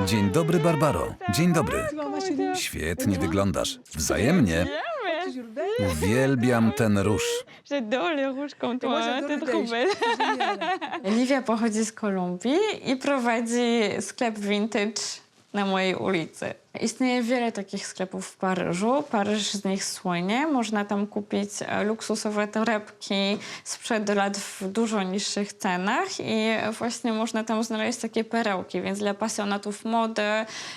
Dzień dobry, Barbaro. Dzień dobry. Świetnie wyglądasz. Wzajemnie. Uwielbiam ten róż. J'adore les rouges comme toi, j'adore t'es le trop belle. Livia pochodzi z Kolumbii i prowadzi sklep vintage na mojej ulicy. Istnieje wiele takich sklepów w Paryżu. Paryż z nich słynie. Można tam kupić e, luksusowe torebki sprzed lat w dużo niższych cenach i właśnie można tam znaleźć takie perełki, więc dla pasjonatów mody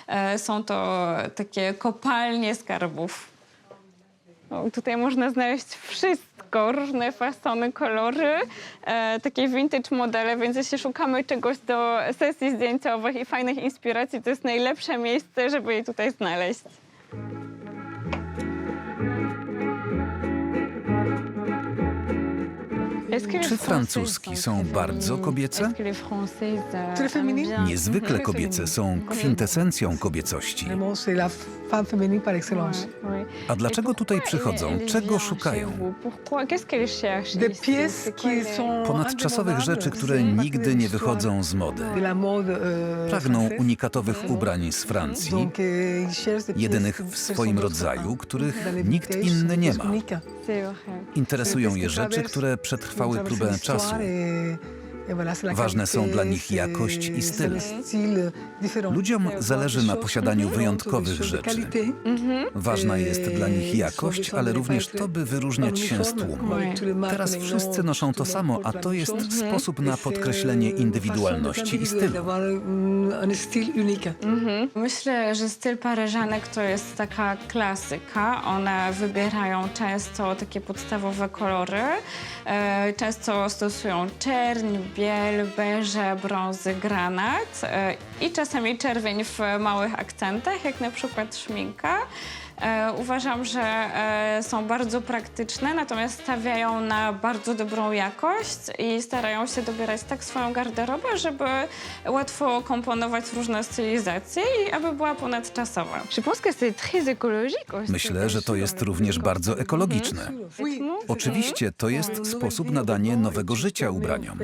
e, są to takie kopalnie skarbów. O, tutaj można znaleźć wszystko, różne fasony, kolory, e, takie vintage modele, więc jeśli szukamy czegoś do sesji zdjęciowych i fajnych inspiracji, to jest najlepsze miejsce, żeby je tutaj znaleźć. Czy francuski są bardzo kobiece? Féminine? Niezwykle kobiece są kwintesencją kobiecości. A dlaczego tutaj przychodzą? Czego szukają? Ponadczasowych rzeczy, które nigdy nie wychodzą z mody. euh, Pragną unikatowych ubrań z Francji, euh, jedynych w swoim rodzaju, których nikt inny nie ma. Interesują je rzeczy, które przetrwały Traversent próbę czasu. Ważne są dla nich jakość i styl. Ludziom zależy na posiadaniu wyjątkowych rzeczy. Ważna jest dla nich jakość, ale również to, by wyróżniać się z tłumu. Teraz wszyscy noszą to samo, a to jest sposób na podkreślenie indywidualności i stylu. Mhm. Myślę, że styl paryżanek to jest taka klasyka. One wybierają często takie podstawowe kolory. E, Często stosują czerń, biel, beże, brązy, granat e, i czasami czerwień w małych akcentach, jak na przykład szminka. E, Uważam, że e, są bardzo praktyczne, natomiast stawiają na bardzo dobrą jakość i starają się dobierać tak swoją garderobę, żeby łatwo komponować różne stylizacje i aby była ponadczasowa. Myślę, że to jest również bardzo ekologiczne. Oczywiście to jest sposób na danie nowego życia ubraniom.